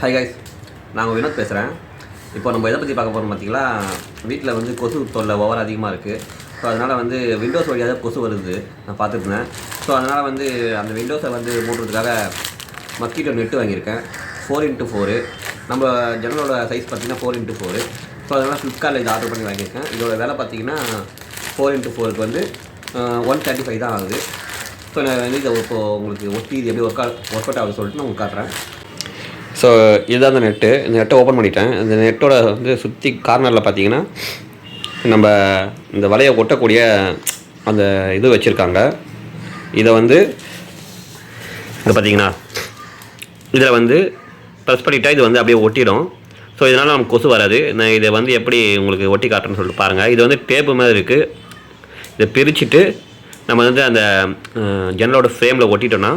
Hi guys நான் உங்கள் வினோத் பேசுகிறேன் இப்போ நம்ம எதை பற்றி பார்க்க போகிறோம் பார்த்தீங்களா? வீட்டில் வந்து கொசு தொல்லை ஓவர் அதிகமாக இருக்குது ஸோ அதனால் வந்து விண்டோஸ் வழியாக கொசு வருது. நான் பார்த்துருந்தேன் ஸோ அதனால் வந்து அந்த விண்டோஸை வந்து மூடுறதுக்காக மஸ்கிட்டோ நெட்டு வாங்கியிருக்கேன். ஃபோர் இன்ட்டு ஃபோரு நம்ம ஜன்னலோட சைஸ் பார்த்தீங்கன்னா ஃபோர் இன்ட்டு ஃபோரு ஸோ அதனால் ஃப்ளிப்கார்ட்டில் இது ஆர்டர் பண்ணி வாங்கியிருக்கேன். இதோட விலை பார்த்தீங்கன்னா ஃபோர் இன்ட்டு ஃபோருக்கு வந்து ஒன் தேர்ட்டி ஃபைவ் தான் ஆகுது. ஸோ நான் வந்து இதை இப்போது உங்களுக்கு ஒட்டி இது எப்படி ஒர்க் ஒர்க் அவுட் ஆகுது சொல்லிட்டு நான் உங்களுக்கு காட்டுறேன். ஸோ இதுதான் அந்த நெட்டு இந்த நெட்டை ஓப்பன் பண்ணிட்டேன். இந்த நெட்டோட வந்து சுற்றி கார்னரில் பார்த்தீங்கன்னா நம்ம இந்த வலையை ஒட்டக்கூடிய அந்த இது வச்சுருக்காங்க. இதை வந்து இங்கே பார்த்தீங்கன்னா இதில் வந்து ப்ரெஸ் பண்ணிட்டால் இது வந்து அப்படியே ஒட்டிடும். ஸோ இதனால் நமக்கு கொசு வராது. நான் இதை வந்து எப்படி உங்களுக்கு ஒட்டி காட்டுறேன்னு சொல்லிட்டு பாருங்கள் இது வந்து டேப்பு மாதிரி இருக்குது இதை பிரிச்சுட்டு நம்ம வந்து அந்த ஜன்னலோட ஃப்ரேமில் ஒட்டிட்டோம்னா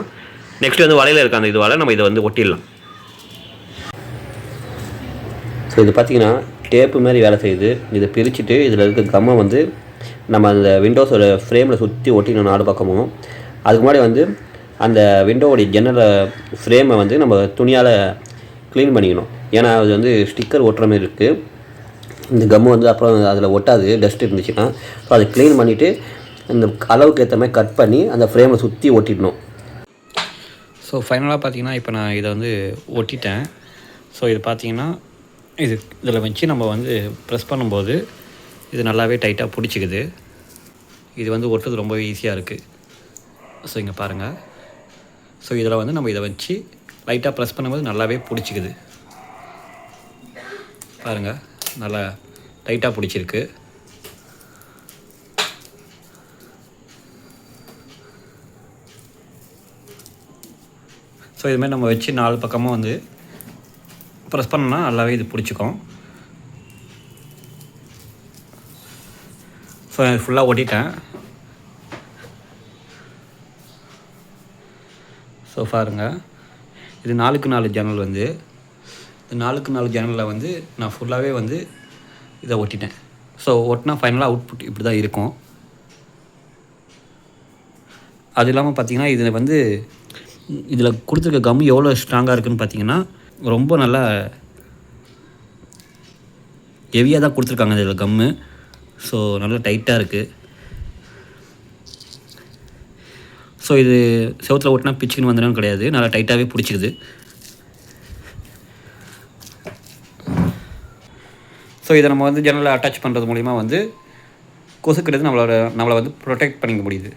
நெக்ஸ்ட் வந்து வலையில் இருக்க அந்த இதுவால் நம்ம இதை வந்து ஒட்டிடலாம். ஸோ இது பார்த்தீங்கன்னா டேப்பு மாதிரி வேலை செய்யுது. இதை பிரிச்சுட்டு இதில் இருக்க கம்மை வந்து நம்ம அந்த விண்டோஸோட ஃப்ரேமில் சுற்றி ஒட்டிக்கணும் நாலு பக்கமும் அதுக்கு முன்னாடி வந்து அந்த விண்டோவோடைய ஜன்னலை ஃப்ரேமை வந்து நம்ம துணியால் க்ளீன் பண்ணிக்கணும். ஏன்னா அது வந்து ஸ்டிக்கர் ஒட்டுற மாதிரி இருக்குது இந்த கம்மு வந்து அப்புறம் அதில் ஒட்டாது டஸ்ட் இருந்துச்சுன்னா. ஸோ அதை க்ளீன் பண்ணிவிட்டு இந்த அளவுக்கு ஏற்ற மாதிரி கட் பண்ணி அந்த ஃப்ரேமை சுற்றி ஒட்டிடணும். ஸோ ஃபைனலாக பார்த்தீங்கன்னா இப்போ நான் இதை வந்து ஒட்டிட்டேன். ஸோ இது பார்த்தீங்கன்னா இது இதில் வச்சு நம்ம வந்து ப்ரெஸ் பண்ணும்போது இது நல்லாவே டைட்டாக பிடிச்சிக்குது. இது வந்து ஒட்டுறது ரொம்ப ஈஸியாக இருக்குது ஸோ இங்கே பாருங்கள் ஸோ இதில் வந்து நம்ம இதை வச்சு லைட்டாக ப்ரெஸ் பண்ணும்போது நல்லாவே பிடிச்சிக்குது. பாருங்கள் நல்லா டைட்டாக பிடிச்சிருக்கு. ஸோ இதுமாதிரி நம்ம வச்சு நாலு பக்கமும் வந்து ப்ரெஸ் பண்ணால் நல்லாவே இது பிடிச்சிக்கும். ஸோ ஃபுல்லாக ஓட்டிட்டேன். ஸோ பாருங்க. இது நாலுக்கு நாலு ஜன்னல் வந்து. இந்த நாலுக்கு நாலு ஜன்னலில் வந்து நான் ஃபுல்லாகவே வந்து இதை ஒட்டிட்டேன் ஸோ ஒட்டினா ஃபைனலாக அவுட்புட் இப்படி தான் இருக்கும். அது இல்லாமல் பார்த்தீங்கன்னா இதில் வந்து இதில் கொடுத்துருக்க கம் எவ்வளோ ஸ்ட்ராங்காக இருக்குதுன்னு பார்த்தீங்கன்னா ரொம்ப நல்லா ஹெவியாக தான் கொடுத்துருக்காங்க இதில் கம்மு. ஸோ நல்லா டைட்டாக இருக்குது ஸோ இது செவத்தில் ஓட்டினா பிச்சுக்குன்னு வந்துடும் கிடையாது. நல்லா டைட்டாகவே பிடிச்சிக்குது. ஸோ இதை நம்ம வந்து ஜன்னலில் அட்டாச் பண்ணுறது மூலிமா வந்து கொசுக்கிறது நம்மளோட நம்மளை வந்து ப்ரொடெக்ட் பண்ணிக்க முடியுது.